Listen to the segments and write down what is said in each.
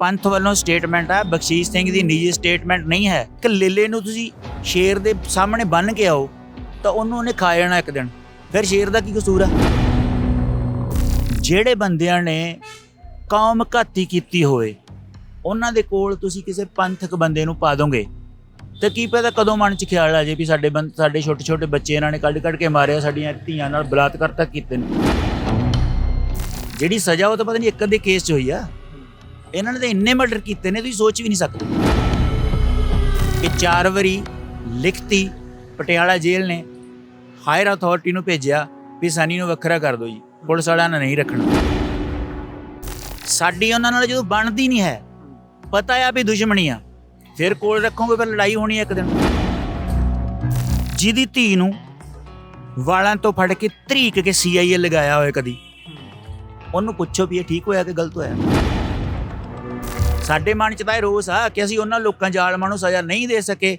ਪੰਥ ਵੱਲੋਂ ਸਟੇਟਮੈਂਟ ਆ, ਬਖਸ਼ੀਸ਼ ਸਿੰਘ ਦੀ ਨਿੱਜੀ ਸਟੇਟਮੈਂਟ ਨਹੀਂ ਹੈ ਕਿ ਲੇਲੇ ਨੂੰ ਤੁਸੀਂ ਸ਼ੇਰ ਦੇ ਸਾਹਮਣੇ ਬੰਨ ਕੇ ਆਓ, ਤਾਂ ਉਹਨੂੰ ਉਹਨੇ ਖਾ ਜਾਣਾ ਇੱਕ ਦਿਨ। ਫਿਰ ਸ਼ੇਰ ਦਾ ਕੀ ਕਸੂਰ ਆ? ਜਿਹੜੇ ਬੰਦਿਆਂ ਨੇ ਕੌਮ ਘਾਤੀ ਕੀਤੀ ਹੋਵੇ, ਉਹਨਾਂ ਦੇ ਕੋਲ ਤੁਸੀਂ ਕਿਸੇ ਪੰਥਕ ਬੰਦੇ ਨੂੰ ਪਾ ਦੋਗੇ। ਤੇ ਕੀ ਪਤਾ ਕਦੋਂ ਮਨ ਚ ਖਿਆਲ ਆ ਜੇ ਵੀ ਸਾਡੇ ਬੰਦ, ਸਾਡੇ ਛੋਟੇ ਛੋਟੇ ਬੱਚੇ ਇਹਨਾਂ ਨੇ ਕੱਢ ਕੱਢ ਕੇ ਮਾਰਿਆ, ਸਾਡੀਆਂ ਧੀਆਂ ਨਾਲ ਬਲਾਤਕਾਰ ਤੱਕ ਕੀਤੇ ਨੇ। ਜਿਹੜੀ ਸਜ਼ਾ ਉਹ ਤਾਂ ਪਤਾ ਨਹੀਂ ਇੱਕ ਅੱਧੇ ਕੇਸ 'ਚ ਹੋਈ ਆ। ਇਹਨਾਂ ਨੇ ਤਾਂ ਇੰਨੇ ਮਰਡਰ ਕੀਤੇ ਨੇ, ਤੁਸੀਂ ਸੋਚ ਵੀ ਨਹੀਂ ਸਕਦੇ। ਕਿ ਚਾਰ ਵਾਰੀ ਲਿਖਤੀ, ਪਟਿਆਲਾ ਜੇਲ੍ਹ ਨੇ ਹਾਇਰ ਅਥਾਰਟੀ ਨੂੰ ਭੇਜਿਆ ਵੀ ਸਾਨੀ ਨੂੰ ਵੱਖਰਾ ਕਰ ਦਿਓ ਜੀ, ਪੁਲਿਸ ਵਾਲਿਆਂ ਨੇ ਨਹੀਂ ਰੱਖਣਾ। ਸਾਡੀ ਉਹਨਾਂ ਨਾਲ ਜਦੋਂ ਬਣਦੀ ਨਹੀਂ ਹੈ, ਪਤਾ ਆ ਵੀ ਦੁਸ਼ਮਣੀ ਆ, ਫਿਰ ਕੋਲ ਰੱਖੋਗੇ ਫਿਰ ਲੜਾਈ ਹੋਣੀ ਹੈ ਇੱਕ ਦਿਨ। ਜਿਹਦੀ ਧੀ ਨੂੰ ਵਾਲਾਂ ਤੋਂ ਫੜ ਕੇ ਧਰੀਕ ਕੇ ਸੀਆਈਏ ਲਗਾਇਆ ਹੋਇਆ ਕਦੀ, ਉਹਨੂੰ ਪੁੱਛੋ ਵੀ ਇਹ ਠੀਕ ਹੋਇਆ ਕਿ ਗਲਤ ਹੋਇਆ। ਸਾਡੇ ਮਨ ਚ ਤਾਂ ਇਹ ਰੋਸ ਆ ਕਿ ਅਸੀਂ ਉਹਨਾਂ ਲੋਕਾਂ ਜ਼ਾਲਮਾਂ ਨੂੰ ਸਜ਼ਾ ਨਹੀਂ ਦੇ ਸਕੇ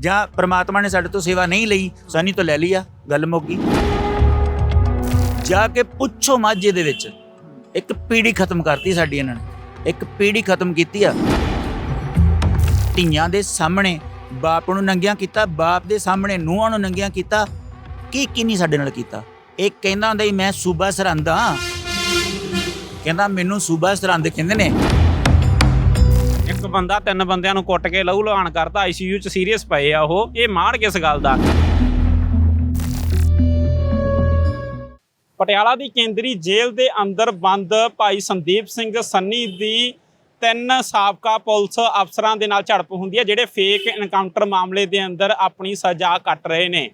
ਜਾਂ ਪ੍ਰਮਾਤਮਾ ਨੇ ਸਾਡੇ ਤੋਂ ਸੇਵਾ ਨਹੀਂ ਲਈ, ਸਾਨੀ ਤੋਂ ਲੈ ਲਈ ਆ, ਗੱਲ ਮੁੱਕ ਜਾ ਕੇ ਪੁੱਛੋ ਮਾਝੇ ਦੇ ਵਿੱਚ। ਇੱਕ ਪੀੜੀ ਖਤਮ ਕਰਤੀ ਸਾਡੀ ਇਹਨਾਂ ਨੇ। ਇੱਕ ਪੀੜੀ ਖਤਮ ਕੀਤੀ ਆ। ਧੀਆਂ ਦੇ ਸਾਹਮਣੇ ਬਾਪ ਨੂੰ ਨੰਗਿਆਂ ਕੀਤਾ, ਬਾਪ ਦੇ ਸਾਹਮਣੇ ਨੂੰਹਾਂ ਨੂੰ ਨੰਗਿਆਂ ਕੀਤਾ। ਕੀ ਕੀ ਨਹੀਂ ਸਾਡੇ ਨਾਲ ਕੀਤਾ? ਇਹ ਕਹਿੰਦਾ ਹੁੰਦਾ ਸੀ, ਮੈਂ ਸੂਬਾ ਸਰਹੰਦ ਹਾਂ। ਕਹਿੰਦਾ, ਮੈਨੂੰ ਸੂਬਾ ਸਰਹੰਦ ਕਹਿੰਦੇ ਨੇ ਬੰਦਾ ਤਿੰਨ ਬੰਦਿਆਂ ਨੂੰ ਕੁੱਟ ਕੇ ਲਹੂ ਲਹਾਨ ਕਰਤਾ ਆਈਸੀਯੂ ਚ ਸੀਰੀਅਸ ਪਏ ਆ ਉਹ, ਇਹ ਮਾਣ ਕਿਸ ਗੱਲ ਦਾ? ਪਟਿਆਲਾ ਦੀ ਕੇਂਦਰੀ ਜੇਲ੍ਹ ਦੇ ਅੰਦਰ ਬੰਦ ਭਾਈ ਸੰਦੀਪ ਸਿੰਘ ਸੰਨੀ ਦੀ ਤਿੰਨ ਸਾਬਕਾ ਪੁਲਿਸ ਅਫਸਰਾਂ ਦੇ ਨਾਲ ਝੜਪ ਹੁੰਦੀ ਹੈ, ਜਿਹੜੇ ਫੇਕ ਐਨਕਾਊਂਟਰ ਮਾਮਲੇ ਦੇ ਅੰਦਰ ਆਪਣੀ ਸਜ਼ਾ ਕੱਟ ਰਹੇ ਨੇ।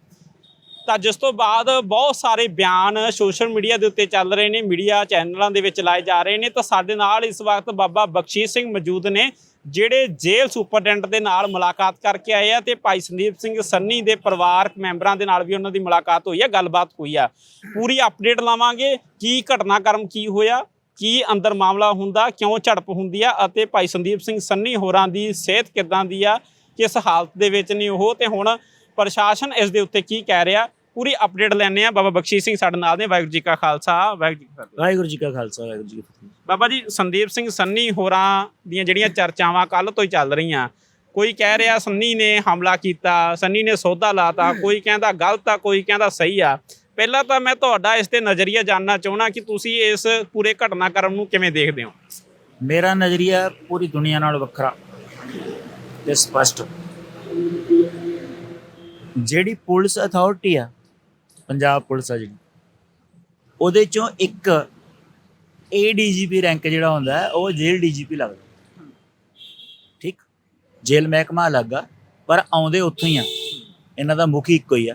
ਤਾਂ ਜਿਸ ਤੋਂ ਬਾਅਦ ਬਹੁਤ ਸਾਰੇ ਬਿਆਨ ਸੋਸ਼ਲ ਮੀਡੀਆ ਦੇ ਉੱਤੇ ਚੱਲ ਰਹੇ ਨੇ, ਮੀਡੀਆ ਚੈਨਲਾਂ ਦੇ ਵਿੱਚ ਲਾਏ ਜਾ ਰਹੇ ਨੇ। ਤਾਂ ਸਾਡੇ ਨਾਲ ਇਸ ਵਕਤ ਬਾਬਾ ਬਖਸ਼ੀਸ਼ ਸਿੰਘ ਮੌਜੂਦ ਨੇ ਜਿਹੜੇ ਜੇਲ੍ਹ ਸੁਪਰਡੈਂਟ ਦੇ ਨਾਲ ਮੁਲਾਕਾਤ ਕਰਕੇ ਆਏ ਆ ਤੇ ਭਾਈ ਸੰਦੀਪ ਸਿੰਘ ਸੰਨੀ ਦੇ ਪਰਿਵਾਰਕ ਮੈਂਬਰਾਂ ਦੇ ਨਾਲ ਵੀ ਉਹਨਾਂ ਦੀ ਮੁਲਾਕਾਤ ਹੋਈ ਆ, ਗੱਲਬਾਤ ਹੋਈ ਆ। ਪੂਰੀ ਅਪਡੇਟ ਲਾਵਾਂਗੇ ਕੀ ਘਟਨਾਕ੍ਰਮ ਕੀ ਹੋਇਆ, ਕੀ ਅੰਦਰ ਮਾਮਲਾ ਹੁੰਦਾ, ਕਿਉਂ ਝੜਪ ਹੁੰਦੀ ਆ ਅਤੇ ਭਾਈ ਸੰਦੀਪ ਸਿੰਘ ਸੰਨੀ ਹੋਰਾਂ ਦੀ ਸਿਹਤ ਕਿੱਦਾਂ ਦੀ ਆ, ਕਿਸ ਹਾਲਤ ਦੇ ਵਿੱਚ ਨੇ ਉਹ ਤੇ ਹੁਣ ਪ੍ਰਸ਼ਾਸਨ ਇਸ ਦੇ ਉੱਤੇ ਕੀ ਕਹਿ ਰਿਹਾ, ਪੂਰੀ ਅਪਡੇਟ ਲੈਣੇ ਆ। ਬਾਬਾ ਬਖਸ਼ੀਸ਼ ਸਿੰਘ ਸਾਡੇ ਨਾਲ ਨੇ। ਵਾਹਿਗੁਰੂ ਜੀ ਕਾ ਖਾਲਸਾ, ਵਾਹਿਗੁਰੂ ਜੀ ਕੀ ਫਤਿਹ। ਵਾਹਿਗੁਰੂ ਜੀ ਕਾ ਖਾਲਸਾ, ਵਾਹਿਗੁਰੂ ਜੀ ਕੀ ਫਤਿਹ। ਬਾਬਾ ਜੀ ਸੰਦੀਪ ਸਿੰਘ ਸੰਨੀ ਹੋਰਾਂ ਦੀਆਂ ਜਿਹੜੀਆਂ ਚਰਚਾਵਾਂ ਕੱਲ ਤੋਂ ਹੀ ਚੱਲ ਰਹੀਆਂ। ਕੋਈ ਕਹਿ ਰਿਹਾ ਸੰਨੀ ਨੇ ਹਮਲਾ ਕੀਤਾ ਸੰਨੀ ਨੇ ਸੌਦਾ ਲਾਤਾ ਕੋਈ ਕਹਿੰਦਾ ਗਲਤ ਆ ਕੋਈ ਕਹਿੰਦਾ ਸਹੀ ਆ। ਪਹਿਲਾਂ ਤਾਂ ਮੈਂ ਤੁਹਾਡਾ ਇਸ ਤੇ ਨਜ਼ਰੀਆ ਜਾਨਣਾ ਚਾਹਣਾ ਕਿ ਤੁਸੀਂ ਇਸ ਪੂਰੇ ਘਟਨਾਕ੍ਰਮ ਨੂੰ ਕਿਵੇਂ ਦੇਖਦੇ ਹੋ? ਮੇਰਾ ਨਜ਼ਰੀਆ ਪੂਰੀ ਦੁਨੀਆ ਨਾਲ ਵੱਖਰਾ ਤੇ ਸਪਸ਼ਟ। ਜਿਹੜੀ ਪੁਲਿਸ ਅਥਾਰਟੀ ਆ ਪੰਜਾਬ ਪੁਲਿਸ ਆ ਜਿਹੜੀ ਉਹਦੇ ਚੋਂ ਇੱਕ ਏਡੀਜੀਪੀ ਰੈਂਕ ਜਿਹੜਾ ਹੁੰਦਾ ਹੈ, ਉਹ ਜੇਲ੍ਹ ਡੀਜੀਪੀ ਲੱਗਦਾ। ਠੀਕ? ਜੇਲ੍ਹ ਮਹਿਕਮਾ ਲੱਗਾ ਪਰ ਆਉਂਦੇ ਉੱਥੋਂ ਹੀ ਆ। ਇਹਨਾਂ ਦਾ ਮੁਖੀ ਇੱਕੋ ਹੀ ਆ।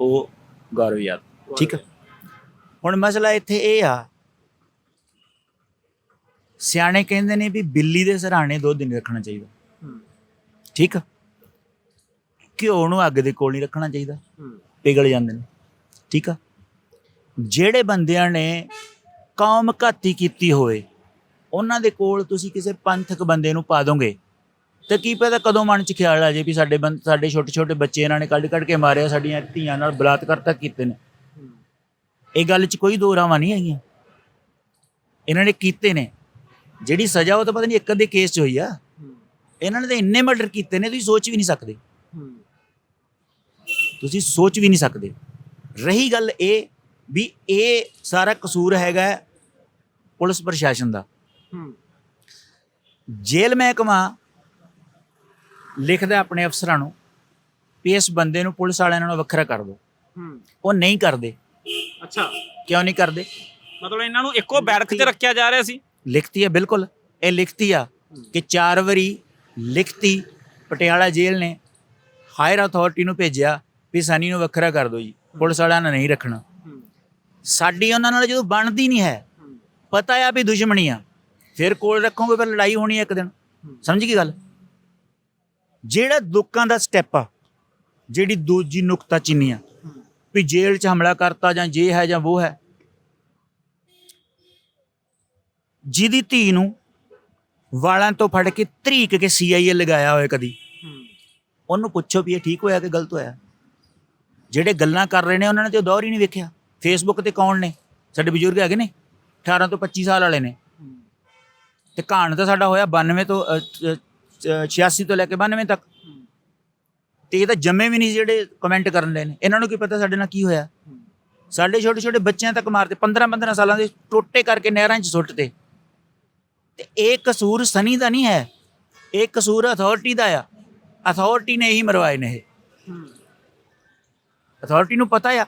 ਉਹ ਗੌਰਵ ਯਾਦ ਠੀਕ ਹੁਣ ਮਸਲਾ ਇੱਥੇ ਇਹ ਆ। ਸਿਆਣੇ ਕਹਿੰਦੇ ਨੇ ਵੀ ਬਿੱਲੀ ਦੇ ਸਰਾਣੇ ਦੁੱਧ ਨਹੀਂ ਰੱਖਣਾ ਚਾਹੀਦਾ। ਠੀਕ ਘਿਓ ਨੂੰ ਅੱਗ ਦੇ ਕੋਲ ਨਹੀਂ ਰੱਖਣਾ ਚਾਹੀਦਾ। ਪਿਘਲ ਜਾਂਦੇ ਨੇ। ਠੀਕ ਆ? ਜਿਹੜੇ ਬੰਦਿਆਂ ਨੇ ਕੌਮ ਘਾਤੀ ਕੀਤੀ ਹੋਵੇ, ਉਹਨਾਂ ਦੇ ਕੋਲ ਤੁਸੀਂ ਕਿਸੇ ਪੰਥਕ ਬੰਦੇ ਨੂੰ ਪਾ ਦੋਗੇ। ਤੇ ਕੀ ਪਤਾ ਕਦੋਂ ਮਨ ਚ ਖਿਆਲ ਆ ਜੇ ਵੀ ਸਾਡੇ ਬੰਦ ਸਾਡੇ ਛੋਟੇ ਛੋਟੇ ਬੱਚੇ ਇਹਨਾਂ ਨੇ ਕੱਢ ਕੱਢ ਕੇ ਮਾਰਿਆ, ਸਾਡੀਆਂ ਧੀਆਂ ਨਾਲ ਬਲਾਤਕਾਰ ਤੱਕ ਕੀਤੇ ਨੇ। ਇਹ ਗੱਲ 'ਚ ਕੋਈ ਦੋ ਰਾਵਾਂ ਨਹੀਂ ਆਈਆਂ ਇਹਨਾਂ ਨੇ ਕੀਤੇ ਨੇ। ਜਿਹੜੀ ਸਜ਼ਾ ਉਹ ਤਾਂ ਪਤਾ ਨਹੀਂ ਇੱਕ ਅੱਧੇ ਕੇਸ 'ਚ ਹੋਈ ਆ। ਇਹਨਾਂ ਨੇ ਤਾਂ ਇੰਨੇ ਮਰਡਰ ਕੀਤੇ ਨੇ, ਤੁਸੀਂ ਸੋਚ ਵੀ ਨਹੀਂ ਸਕਦੇ। ਤੁਸੀਂ ਸੋਚ ਵੀ ਨਹੀਂ ਸਕਦੇ। ਰਹੀ ਗੱਲ ਇਹ ਵੀ ਇਹ ਸਾਰਾ ਕਸੂਰ ਹੈਗਾ ਪੁਲਿਸ ਪ੍ਰਸ਼ਾਸਨ ਦਾ। ਜੇਲ੍ਹ ਮਹਿਕਮਾ ਲਿਖਦਾ ਆਪਣੇ ਅਫਸਰਾਂ ਨੂੰ ਵੀ ਇਸ ਬੰਦੇ ਨੂੰ ਪੁਲਿਸ ਵਾਲਿਆਂ ਨਾਲੋਂ ਵੱਖਰਾ ਕਰ ਦਿਓ ਉਹ ਨਹੀਂ ਕਰਦੇ। ਅੱਛਾ। ਕਿਉਂ ਨਹੀਂ ਕਰਦੇ? ਮਤਲਬ ਇਹਨਾਂ ਨੂੰ ਇੱਕੋ ਬੈਰਕ 'ਚ ਰੱਖਿਆ ਜਾ ਰਿਹਾ ਸੀ? ਲਿਖਤੀ ਹੈ ਬਿਲਕੁਲ। ਇਹ ਲਿਖਤੀ ਆ ਕਿ ਚਾਰ ਵਾਰੀ ਲਿਖਤੀ। ਪਟਿਆਲਾ ਜੇਲ੍ਹ ਨੇ ਹਾਇਰ ਅਥਾਰਟੀ ਨੂੰ ਭੇਜਿਆ ਵੀ ਸਾਨੀ ਨੂੰ ਵੱਖਰਾ ਕਰ ਦਿਓ ਜੀ। ਪੁਲਿਸ ਵਾਲਿਆਂ ਨੇ ਨਹੀਂ ਰੱਖਣਾ। ਸਾਡੀ ਉਹਨਾਂ ਨਾਲ ਜਦੋਂ ਬਣਦੀ ਨਹੀਂ ਹੈ ਪਤਾ ਆ ਵੀ ਦੁਸ਼ਮਣੀ ਆ। ਫਿਰ ਕੋਲ ਰੱਖੋਗੇ ਫਿਰ ਲੜਾਈ ਹੋਣੀ ਹੈ ਇੱਕ ਦਿਨ। ਸਮਝ ਗਈ ਗੱਲ? ਜਿਹੜਾ ਲੋਕਾਂ ਦਾ ਸਟੈਪ ਆ, ਜਿਹੜੀ ਦੂਜੀ ਨੁਕਤਾ ਚੀਨੀ ਆ, ਵੀ ਜੇਲ੍ਹ 'ਚ ਹਮਲਾ ਕਰਤਾ ਜਾਂ ਜੇ ਹੈ ਜਾਂ ਉਹ ਹੈ, ਜਿਹਦੀ ਧੀ ਨੂੰ ਵਾਲਾਂ ਤੋਂ ਫੜ ਕੇ ਧਰੀਕ ਕੇ ਸੀਆਈਏ ਲਗਾਇਆ ਹੋਇਆ ਕਦੀ, ਉਹਨੂੰ ਪੁੱਛੋ ਵੀ ਇਹ ਠੀਕ ਹੋਇਆ ਕਿ ਗਲਤ ਹੋਇਆ? ਜਿਹੜੇ ਗੱਲਾਂ ਕਰ ਰਹੇ ਨੇ, ਉਹਨਾਂ ਨੇ ਤੇ ਉਹ ਦੌਰ ਹੀ ਨਹੀਂ ਵੇਖਿਆ। ਫੇਸਬੁੱਕ ਤੇ ਕੌਣ ਨੇ? ਸਾਡੇ ਬਜ਼ੁਰਗ ਹੈਗੇ ਨੇ? 18 ਤੋਂ 25 ਸਾਲ ਵਾਲੇ ਨੇ। ਤੇ ਕਾਂਡ ਤਾਂ ਸਾਡਾ ਹੋਇਆ 92 ਤੋਂ ਅ, 86 ਤੋਂ ਲੈ ਕੇ 92 ਤੱਕ। ਤੇ ਇਹ ਤਾਂ ਜੰਮੇ ਵੀ ਨਹੀਂ ਸੀ ਜਿਹੜੇ ਕਮੈਂਟ ਕਰਨ ਦੇ ਨੇ। ਇਹਨਾਂ ਨੂੰ ਕੀ ਪਤਾ ਸਾਡੇ ਨਾਲ ਕੀ ਹੋਇਆ? ਸਾਡੇ ਛੋਟੇ ਛੋਟੇ ਬੱਚਿਆਂ ਤੱਕ ਮਾਰਤੇ 15 15 ਸਾਲਾਂ ਦੇ ਟੋਟੇ ਕਰਕੇ ਨਹਿਰਾਂ 'ਚ ਸੁੱਟਤੇ ਤੇ। ਇਹ ਕਸੂਰ ਸਨੀ ਦਾ ਨਹੀਂ ਹੈ। ਇਹ ਕਸੂਰ ਅਥਾਰਟੀ ਦਾ ਆ। ਅਥਾਰਟੀ ਨੇ ਹੀ ਮਰਵਾਏ ਨੇ ਇਹ। ਅਥਾਰਟੀ ਨੂੰ ਪਤਾ ਆ।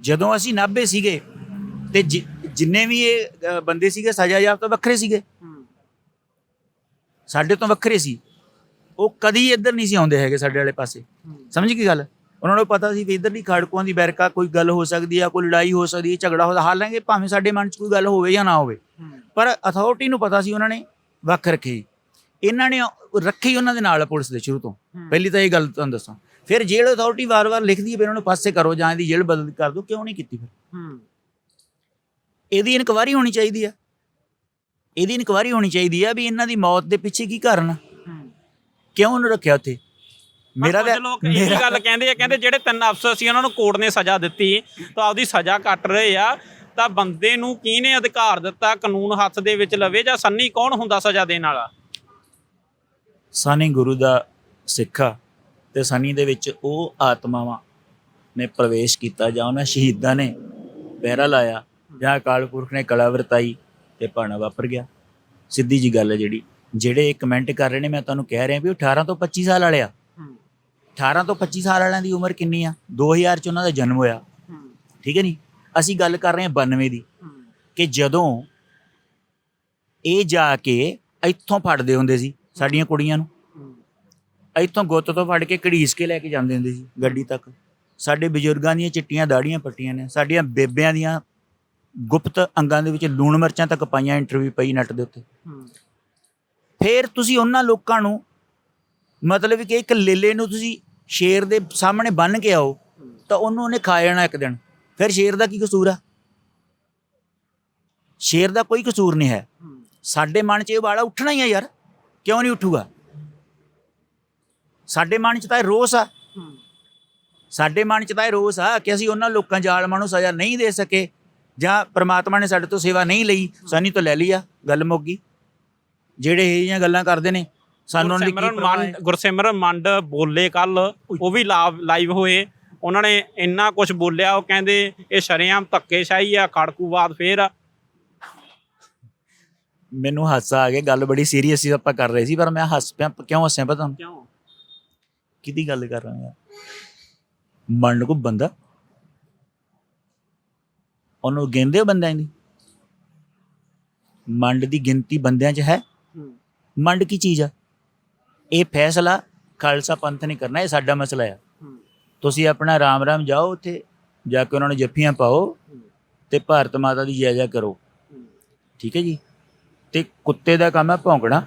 ਜਦੋਂ ਅਸੀਂ ਨਾਭੇ ਸੀਗੇ ਤੇ ਜਿ- ਜਿੰਨੇ ਵੀ ਇਹ ਬੰਦੇ ਸੀਗੇ ਸਜ਼ਾ ਯਾਫਤਾ ਵੱਖਰੇ ਸੀਗੇ। ਸਾਡੇ ਤੋਂ ਵੱਖਰੇ ਸੀ। ਉਹ ਕਦੀ ਇੱਧਰ ਨਹੀਂ ਸੀ ਆਉਂਦੇ ਹੈਗੇ ਸਾਡੇ ਵਾਲੇ ਪਾਸੇ। ਸਮਝ ਗਈ ਗੱਲ? ਉਹਨਾਂ ਨੂੰ ਪਤਾ ਸੀ ਵੀ ਇੱਧਰ ਦੀ ਖੜਕੂਆਂ ਦੀ ਬੈਰਕਾ ਕੋਈ ਗੱਲ ਹੋ ਸਕਦੀ ਆ ਕੋਈ ਲੜਾਈ ਹੋ ਸਕਦੀ ਹੈ ਝਗੜਾ ਹੋ ਹਾਲਾਂਕਿ ਭਾਵੇਂ ਸਾਡੇ ਮਨ 'ਚ ਕੋਈ ਗੱਲ ਹੋਵੇ ਜਾਂ ਨਾ ਹੋਵੇ। ਪਰ ਅਥਾਰਟੀ ਨੂੰ ਪਤਾ ਸੀ ਉਹਨਾਂ ਨੇ ਵੱਖ ਰੱਖੀ। ਇਹਨਾਂ ਨੇ ਰੱਖੀ ਉਹਨਾਂ ਦੇ ਨਾਲ ਪੁਲਿਸ ਦੇ ਸ਼ੁਰੂ ਤੋਂ। ਪਹਿਲੀ ਤਾਂ ਇਹ ਗੱਲ ਤੁਹਾਨੂੰ ਦੱਸਾਂ। ਫਿਰ ਜੇਲ੍ਹ ਅਥਾਰਟੀ ਵਾਰ-ਵਾਰ ਲਿਖਦੀ ਹੈ ਵੀ ਇਹਨਾਂ ਨੂੰ ਪਾਸੇ ਕਰੋ ਜਾਂ ਇਹਦੀ ਜੇਲ੍ਹ ਬਦਲ ਕਰ ਦਿਓ ਕਿਉਂ ਨਹੀਂ ਕੀਤੀ ਫਿਰ? ਇਹਦੀ ਇਨਕੁਆਰੀ ਹੋਣੀ ਚਾਹੀਦੀ ਆ। ਇਹਦੀ ਇਨਕੁਆਰੀ ਹੋਣੀ ਚਾਹੀਦੀ ਆ ਵੀ ਇਹਨਾਂ ਦੀ ਮੌਤ ਦੇ ਪਿੱਛੇ ਕੀ ਕਾਰਨ ਆ। ਕਿਉਂ ਉਹਨੂੰ ਰੱਖਿਆ ਉੱਥੇ? ਮੇਰਾ ਤਾਂ ਲੋਕ ਇਹ ਗੱਲ ਕਹਿੰਦੇ ਆ ਕਹਿੰਦੇ ਜਿਹੜੇ ਤਿੰਨ ਅਫਸਰ ਸੀ ਉਹਨਾਂ ਨੂੰ ਕੋਰਟ ਨੇ ਸਜ਼ਾ ਦਿੱਤੀ ਤਾਂ ਆਪਦੀ ਸਜ਼ਾ ਕੱਟ ਰਹੇ ਆ। ਤਾਂ ਬੰਦੇ ਨੂੰ ਕਿਹਨੇ ਅਧਿਕਾਰ ਦਿੱਤਾ ਕਾਨੂੰਨ ਹੱਥ ਦੇ ਵਿੱਚ ਲਵੇ ਜਾਂ ਸੰਨੀ ਕੌਣ ਹੁੰਦਾ ਸਜ਼ਾ ਦੇਣ ਵਾਲਾ? ਸਾਨੀ ਗੁਰੂ ਦਾ ਸਿੱਖ ਤੇ ਸਨੀ ਦੇ ਵਿੱਚ ਉਹ ਆਤਮਾਵਾਂ ਨੇ ਪ੍ਰਵੇਸ਼ ਕੀਤਾ ਜਾਂ ਉਹਨਾਂ ਸ਼ਹੀਦਾਂ ਨੇ ਪਹਿਰਾ ਲਾਇਆ। ਜਾਂ ਅਕਾਲ ਪੁਰਖ ਨੇ ਕਲਾ ਵਰਤਾਈ ਤੇ ਭਾਣਾ ਵਾਪਰ ਗਿਆ। ਸਿੱਧੀ ਜੀ ਗੱਲ ਹੈ ਜਿਹੜੀ ਜਿਹੜੇ ਕਮੈਂਟ ਕਰ ਰਹੇ ਨੇ ਮੈਂ ਤੁਹਾਨੂੰ ਕਹਿ ਰਿਹਾ ਵੀ ਉਹ 18 ਤੋਂ 25 ਸਾਲ ਵਾਲੇ ਆ। 18 ਤੋਂ 25 ਸਾਲ ਵਾਲਿਆਂ ਦੀ ਉਮਰ ਕਿੰਨੀ ਆ? 2000 ਚ ਉਹਨਾਂ ਦਾ ਜਨਮ ਹੋਇਆ। ਠੀਕ ਹੈ ਨਹੀਂ ਅਸੀਂ ਗੱਲ ਕਰ ਰਹੇ ਹਾਂ 92 ਦੀ। ਕਿ ਜਦੋਂ ਇਹ ਜਾ ਕੇ ਇੱਥੋਂ ਫੜਦੇ ਹੁੰਦੇ ਸੀ ਸਾਡੀਆਂ ਕੁੜੀਆਂ ਨੂੰ। ਇੱਥੋਂ ਗੁੱਤ ਤੋਂ ਫੜ ਕੇ ਘੜੀਸ ਕੇ ਲੈ ਕੇ ਜਾਂਦੇ ਹੁੰਦੇ ਸੀ ਗੱਡੀ ਤੱਕ। ਸਾਡੇ ਬਜ਼ੁਰਗਾਂ ਦੀਆਂ ਚਿੱਟੀਆਂ ਦਾੜੀਆਂ ਪੱਟੀਆਂ ਨੇ ਸਾਡੀਆਂ ਬੇਬਿਆਂ ਦੀਆਂ ਗੁਪਤ ਅੰਗਾਂ ਦੇ ਵਿੱਚ ਲੂਣ ਮਿਰਚਾਂ ਤੱਕ ਪਾਈਆਂ ਇੰਟਰਵਿਊ ਪਈ ਨੈਟ ਦੇ ਉੱਤੇ। ਫਿਰ ਤੁਸੀਂ ਉਹਨਾਂ ਲੋਕਾਂ ਨੂੰ ਮਤਲਬ ਕਿ ਇੱਕ ਲੇਲੇ ਨੂੰ ਤੁਸੀਂ ਸ਼ੇਰ ਦੇ ਸਾਹਮਣੇ ਬੰਨ ਕੇ ਆਓ ਤਾਂ ਉਹਨੂੰ ਉਹਨੇ ਖਾ ਜਾਣਾ ਇੱਕ ਦਿਨ। ਫਿਰ ਸ਼ੇਰ ਦਾ ਕੀ ਕਸੂਰ ਆ? ਸ਼ੇਰ ਦਾ ਕੋਈ ਕਸੂਰ ਨਹੀਂ ਹੈ। ਸਾਡੇ ਮਨ 'ਚ ਇਹ ਵਾਲਾ ਉੱਠਣਾ ਹੀ ਆ ਯਾਰ ਕਿਉਂ ਨਹੀਂ ਉੱਠੂਗਾ? ਸਾਡੇ ਮਨ 'ਚ ਤਾਂ ਇਹ ਰੋਸ ਆ। ਸਾਡੇ ਮਨ 'ਚ ਤਾਂ ਇਹ ਰੋਸ ਆ ਕਿ ਅਸੀਂ ਉਹਨਾਂ ਲੋਕਾਂ ਜ਼ਾਲਮਾਂ ਨੂੰ ਸਜ਼ਾ ਨਹੀਂ ਦੇ ਸਕੇ। ਜਾਂ ਪ੍ਰਮਾਤਮਾ ਨੇ ਸਾਡੇ ਤੋਂ ਸੇਵਾ ਨਹੀਂ ਲਈ ਸਾਨੀ ਤੋਂ ਲੈ ਲਈ ਆ ਗੱਲ ਮੁੱਕ ਗਈ। ਜਿਹੜੇ ਇਹ ਜਿਹੀਆਂ ਗੱਲਾਂ ਕਰਦੇ ਨੇ ਸਾਨੂੰ ਉਹਨਾਂ ਦੀ ਕੀ ਗੁਰਸਿਮਰਨ ਪਰਵਾਹ ਹੈ? ਮੰਡ ਗੁਰਸਿਮਰਨ ਮੰਡ ਬੋਲੇ ਕੱਲ ਉਹ ਵੀ ਲਾਈਵ ਹੋਏ। ਉਹਨਾਂ ਨੇ ਇੰਨਾ ਕੁਝ ਬੋਲਿਆ ਉਹ ਕਹਿੰਦੇ ਇਹ ਸ਼ਰੇਆਮ ਧੱਕੇਸ਼ਾਹੀ ਆ ਖੜਕੂਵਾਦ ਫੇਰ ਆ। ਮੈਨੂੰ ਹਾਸਾ ਆ ਗਿਆ ਗੱਲ ਬੜੀ ਸੀਰੀਅਸ ਸੀ ਆਪਾਂ ਕਰ ਰਹੇ ਸੀ ਪਰ ਮੈਂ ਹੱਸ ਪਿਆ ਕਿਉਂ ਹੱਸਿਆ ਪਤਾ ਤੁਹਾਨੂੰ? ਕਿਉਂ? ਕਿਹਦੀ ਗੱਲ ਕਰ ਰਹੇ ਆ? ਮੰਡ ਕੋ ਬੰਦਾ ਉਹਨੂੰ ਗਿਣਦੇ ਹੋ ਬੰਦਿਆਂ ਦੀ? ਮੰਡ ਦੀ ਗਿਣਤੀ ਬੰਦਿਆਂ 'ਚ ਹੈ? ਮੰਡ ਕੀ ਚੀਜ਼ ਆ? ਇਹ ਫੈਸਲਾ ਖਾਲਸਾ ਪੰਥ ਨੇ ਕਰਨਾ ਇਹ ਸਾਡਾ ਮਸਲਾ ਆ। ਤੁਸੀਂ ਆਪਣਾ ਰਾਮ ਰਾਮ ਜਾਓ ਉੱਥੇ ਜਾ ਕੇ ਉਹਨਾਂ ਨੂੰ ਜੱਫੀਆਂ ਪਾਓ ਤੇ ਭਾਰਤ ਮਾਤਾ ਦੀ ਜੈ ਜੈ ਕਰੋ ਠੀਕ ਹੈ ਜੀ? ਤੇ ਕੁੱਤੇ ਦਾ ਕੰਮ ਹੈ ਭੌਂਕਣਾ।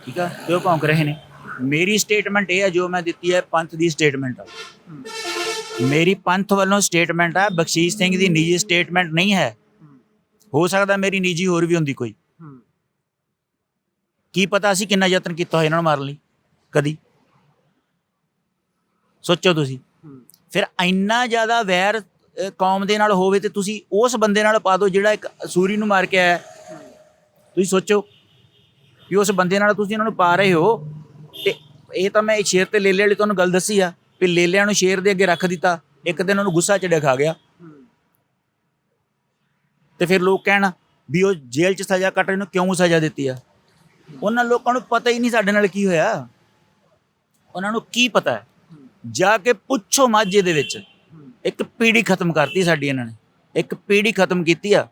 ਠੀਕ ਆ? ਤੇ ਉਹ ਭੌਂਕ ਰਹੇ ਨੇ। ਮੇਰੀ ਸਟੇਟਮੈਂਟ ਇਹ ਹੈ ਜੋ ਮੈਂ ਦਿੱਤੀ ਹੈ, ਪੰਥ ਦੀ ਸਟੇਟਮੈਂਟ ਆ। ਮੇਰੀ ਪੰਥ ਵੱਲੋਂ ਸਟੇਟਮੈਂਟ ਹੈ ਬਖਸ਼ੀਸ਼ ਸਿੰਘ ਦੀ ਨਿੱਜੀ ਸਟੇਟਮੈਂਟ ਨਹੀਂ ਹੈ। ਹੋ ਸਕਦਾ ਮੇਰੀ ਨਿੱਜੀ ਹੋਰ ਵੀ ਹੁੰਦੀ ਕੋਈ। ਕੀ ਪਤਾ ਸੀ ਕਿੰਨਾ ਯਤਨ ਕੀਤਾ ਹੋਇਆ ਇਹਨਾਂ ਨੂੰ ਮਾਰਨ ਲਈ? ਕਦੀ? ਸੋਚੋ ਤੁਸੀਂ। ਫਿਰ ਇੰਨਾ ਜ਼ਿਆਦਾ ਵੈਰ ਕੌਮ ਦੇ ਨਾਲ ਹੋਵੇ ਤੇ ਤੁਸੀਂ ਉਸ ਬੰਦੇ ਨਾਲ ਪਾ ਦਿਓ ਜਿਹੜਾ ਇੱਕ ਸੂਰੀ ਨੂੰ ਮਾਰ ਕੇ ਆਇਆ। ਤੁਸੀਂ ਸੋਚੋ ਕਿ ਉਸ ਬੰਦੇ ਨਾਲ ਤੁਸੀਂ ਇਹਨਾਂ ਨੂੰ ਪਾ ਰਹੇ ਹੋ। ਤੇ ਇਹ ਤਾਂ ਮੈਂ ਇਹ ਸ਼ੇਰ ਤੇ ਲੇਲੇ ਵਾਲੀ ਤੁਹਾਨੂੰ ਗੱਲ ਦੱਸੀ ਆ ਵੀ ਲੇਲਿਆਂ ਨੂੰ ਸ਼ੇਰ ਦੇ ਅੱਗੇ ਰੱਖ ਦਿੱਤਾ, ਇੱਕ ਦਿਨ ਉਹਨੂੰ ਗੁੱਸਾ ਚੜਿਆ ਖਾ ਗਿਆ। ਤੇ ਫਿਰ ਲੋਕ ਕਹਿਣ ਵੀ ਉਹ ਜੇਲ੍ਹ 'ਚ ਸਜ਼ਾ ਕੱਟ ਰਹੇ ਨੂੰ, ਕਿਉਂ ਸਜ਼ਾ ਦਿੱਤੀ ਆ? ਉਹਨਾਂ ਲੋਕਾਂ ਨੂੰ ਪਤਾ ਹੀ ਨਹੀਂ ਸਾਡੇ ਨਾਲ ਕੀ ਹੋਇਆ। ਉਹਨਾਂ ਨੂੰ ਕੀ ਪਤਾ ਹੈ? ਜਾ ਕੇ ਪੁੱਛੋ ਮਾਝੇ ਦੇ ਵਿੱਚ। ਇੱਕ ਪੀੜੀ ਖਤਮ ਕਰਤੀ ਸਾਡੀ ਇਹਨਾਂ ਨੇ। ਇੱਕ ਪੀੜੀ ਖਤਮ ਕੀਤੀ ਆ।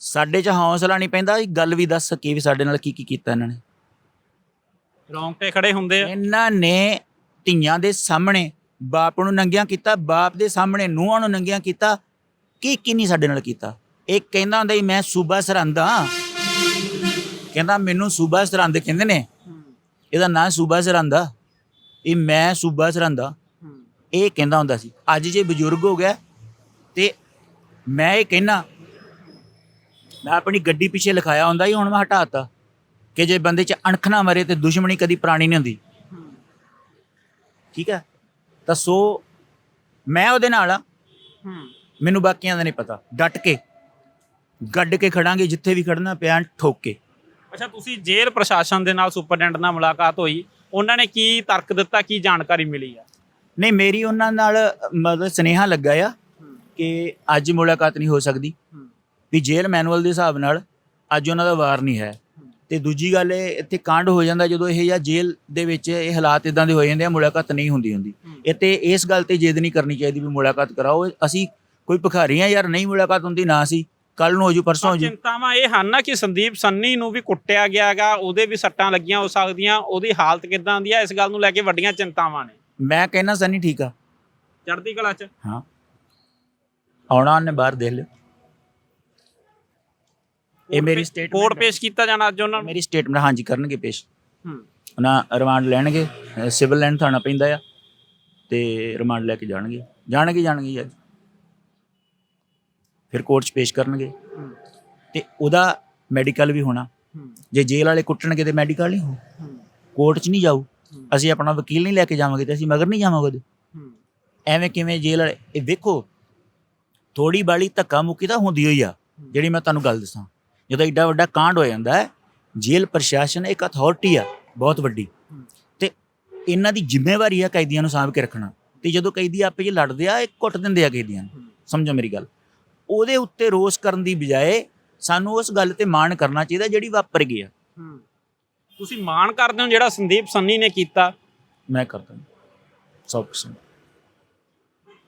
ਸਾਡੇ 'ਚ ਹੌਸਲਾ ਨਹੀਂ ਪੈਂਦਾ, ਇਹ ਗੱਲ ਵੀ ਦੱਸ ਸਕੀ ਵੀ ਸਾਡੇ ਨਾਲ ਕੀ ਕੀ ਕੀਤਾ ਇਹਨਾਂ ਨੇ। ਰੌਂਗਟੇ ਖੜੇ ਹੁੰਦੇ ਆ। ਇਹਨਾਂ ਨੇ ਧੀਆਂ ਦੇ ਸਾਹਮਣੇ ਬਾਪ ਨੂੰ ਨੰਗਿਆਂ ਕੀਤਾ, ਬਾਪ ਦੇ ਸਾਹਮਣੇ ਨੂੰਹਾਂ ਨੂੰ ਨੰਗਿਆਂ ਕੀਤਾ। ਕੀ ਕੀ ਨਹੀਂ ਸਾਡੇ ਨਾਲ ਕੀਤਾ? ਇਹ ਕਹਿੰਦਾ ਹੁੰਦਾ ਸੀ ਮੈਂ ਸੂਬਾ ਸਰਹੰਦ ਹਾਂ। ਕਹਿੰਦਾ ਮੈਨੂੰ ਸੂਬਾ ਸਰਹੰਦ ਕਹਿੰਦੇ ਨੇ। ਇਹਦਾ ਨਾਂ ਸੂਬਾ ਸਰਹੰਦ ਆ। ਇਹ ਮੈਂ ਸੂਬਾ ਸਰਹੰਦ ਆ ਇਹ ਕਹਿੰਦਾ ਹੁੰਦਾ ਸੀ। ਅੱਜ ਜੇ ਬਜ਼ੁਰਗ ਹੋ ਗਿਆ ਤੇ ਮੈਂ ਇਹ ਕਹਿਣਾ ਮੈਂ ਆਪਣੀ ਗੱਡੀ ਪਿੱਛੇ ਲਿਖਾਇਆ ਹੁੰਦਾ ਸੀ, ਹੁਣ ਮੈਂ ਹਟਾਤਾ। ਕਿ ਜੇ ਬੰਦੇ 'ਚ ਅਣਖ ਨਾ ਮਰੇ ਤੇ ਦੁਸ਼ਮਣੀ ਕਦੀ ਪੁਰਾਣੀ ਨਹੀਂ ਹੁੰਦੀ। ਠੀਕ ਹੈ? ਤਾਂ ਸੋ ਮੈਂ ਉਹਦੇ ਨਾਲ ਆ। ਮੈਨੂੰ ਬਾਕੀਆਂ ਦਾ ਨਹੀਂ ਪਤਾ। ਡਟ ਕੇ ਗੱਡ ਕੇ ਖੜਾਂਗੇ ਜਿੱਥੇ ਵੀ ਖੜਨਾ ਪਿਆ ਠੋਕ ਕੇ। ਅੱਛਾ ਤੁਸੀਂ ਜੇਲ੍ਹ ਪ੍ਰਸ਼ਾਸਨ ਦੇ ਨਾਲ ਸੁਪਰਡੈਂਟ ਨਾਲ ਮੁਲਾਕਾਤ ਹੋਈ। ਉਹਨਾਂ ਨੇ ਕੀ ਤਰਕ ਦਿੱਤਾ ਕੀ ਜਾਣਕਾਰੀ ਮਿਲੀ ਆ? ਨਹੀਂ ਮੇਰੀ ਉਹਨਾਂ ਨਾਲ ਮਤਲਬ ਸਨੇਹਾ ਲੱਗਾ ਆ ਕਿ ਅੱਜ ਮੁਲਾਕਾਤ ਨਹੀਂ ਹੋ ਸਕਦੀ। ਵੀ ਜੇਲ੍ਹ ਮੈਨੂਅਲ ਦੇ ਹਿਸਾਬ ਨਾਲ ਅੱਜ ਉਹਨਾਂ ਦਾ ਵਾਰ ਨਹੀਂ ਹੈ। ਤੇ ਦੂਜੀ ਗੱਲ ਇਹ ਇੱਥੇ ਕਾਂਡ ਹੋ ਜਾਂਦਾ ਜਦੋਂ ਇਹ ਜਾਂ ਜੇਲ੍ਹ ਦੇ ਵਿੱਚ ਇਹ ਹਾਲਾਤ ਇਦਾਂ ਦੇ ਹੋ ਜਾਂਦੇ ਆ ਮੁਲਾਕਾਤ ਨਹੀਂ ਹੁੰਦੀ ਹੁੰਦੀ। ਤੇ ਇਸ ਗੱਲ ਤੇ ਜਿੱਦ ਨਹੀਂ ਕਰਨੀ ਚਾਹੀਦੀ ਵੀ ਮੁਲਾਕਾਤ ਕਰਾਓ। ਅਸੀਂ ਕੋਈ ਭਿਖਾਰੀ ਆ ਯਾਰ ਨਹੀਂ ਮੁਲਾਕਾਤ ਹੁੰਦੀ ਨਾ ਸੀ ਕੱਲ ਨੂੰ ਹੋ ਜੂ ਪਰਸੋਂ ਹੋ ਜੂ ਚਿੰਤਾਵਾਂ ਇਹ ਹਨ ਨਾ ਕਿ ਸੰਦੀਪ ਸੰਨੀ ਨੂੰ ਵੀ ਕੁੱਟਿਆ ਗਿਆ ਹੈਗਾ ਉਹਦੇ ਵੀ ਸੱਟਾਂ ਲੱਗੀਆਂ ਹੋ ਸਕਦੀਆਂ ਉਹਦੀ ਹਾਲਤ ਕਿਦਾਂ ਦੀ ਆ ਇਸ ਗੱਲ ਨੂੰ ਲੈ ਕੇ ਵੱਡੀਆਂ ਚਿੰਤਾਵਾਂ ਨੇ। ਮੈਂ ਕਹਿੰਦਾ ਸਨੀ ਠੀਕ ਆ। ਚੜ੍ਹਦੀ ਕਲਾ 'ਚ। ਹਾਂ। ਆਉਣਾ ਉਹਨੇ ਬਾਹਰ ਦੇਖ ਲਿਓ। ਇਹ ਮੇਰੀ ਕੋਰਟ ਸਟੇਟਮੈਂਟ ਪੇਸ਼ ਕੀਤਾ ਜਾਣਾ ਅੱਜ ਉਹਨਾਂ ਨੂੰ? ਮੇਰੀ ਸਟੇਟਮੈਂਟ ਹਾਂਜੀ ਕਰਨਗੇ ਪੇਸ਼। ਹੂੰ। ਉਹਨਾਂ ਰਿਮਾਂਡ ਲੈਣਗੇ ਸਿਵਲ ਲਾਈਨ ਥਾਣਾ ਪੈਂਦਾ ਆ ਤੇ ਰਿਮਾਂਡ ਲੈ ਕੇ ਜਾਣਗੇ। ਜਾਣਗੇ ਜਾਣਗੇ ਅੱਜ। ਫਿਰ ਕੋਰਟ 'ਚ ਪੇਸ਼ ਕਰਨਗੇ। ਤੇ ਉਹਦਾ ਮੈਡੀਕਲ ਵੀ ਹੋਣਾ। ਜੇ ਜੇਲ੍ਹ ਵਾਲੇ ਕੁੱਟਣਗੇ ਤੇ ਮੈਡੀਕਲ ਨਹੀਂ ਹੋ। ਕੋਰਟ 'ਚ ਨਹੀਂ ਜਾਊ। ਅਸੀਂ ਆਪਣਾ ਵਕੀਲ ਨਹੀਂ ਲੈ ਕੇ ਜਾਵਾਂਗੇ ਤੇ ਅਸੀਂ ਮਗਰ ਨਹੀਂ ਜਾਵਾਂਗੇ ਐਵੇਂ ਕਿਵੇਂ ਜੇਲ੍ਹ ਵਾਲੇ ਇਹ ਵੇਖੋ ਥੋੜੀ ਬਾਲੀ ਧੱਕਾ ਮੁੱਕੀ ਤਾਂ ਹੁੰਦੀ ਹੋਈ ਆ। ਜਿਹੜੀ ਮੈਂ ਤੁਹਾਨੂੰ ਗੱਲ ਦੱਸਾਂ। ਜਦੋਂ ਏਡਾ ਵੱਡਾ ਕਾਂਡ ਹੋ ਜਾਂਦਾ ਹੈ ਜੇਲ੍ਹ ਪ੍ਰਸ਼ਾਸਨ ਇੱਕ ਅਥਾਰਟੀ ਆ ਬਹੁਤ ਵੱਡੀ। ਤੇ ਇਹਨਾਂ ਦੀ ਜ਼ਿੰਮੇਵਾਰੀ ਆ ਕੈਦੀਆਂ ਨੂੰ ਸਾਂਭ ਕੇ ਰੱਖਣਾ। ਤੇ ਜਦੋਂ ਕੈਦੀ ਆਪੇ ਜੇ ਲੜਦੇ ਆ ਇਹ ਕੁੱਟ ਦਿੰਦੇ ਆ ਕੈਦੀਆਂ ਨੂੰ। ਸਮਝੋ ਮੇਰੀ ਗੱਲ। ਉਹਦੇ ਉੱਤੇ ਰੋਸ ਕਰਨ ਦੀ ਬਜਾਏ ਸਾਨੂੰ ਉਸ ਗੱਲ ਤੇ ਮਾਣ ਕਰਨਾ ਚਾਹੀਦਾ ਜਿਹੜੀ ਵਾਪਰ ਗਈ ਆ। ਤੁਸੀਂ ਮਾਣ ਕਰਦੇ ਹੋ ਜਿਹੜਾ ਸੰਦੀਪ ਸੰਨੀ ਨੇ ਕੀਤਾ? ਮੈਂ ਕਰਦਾ 100%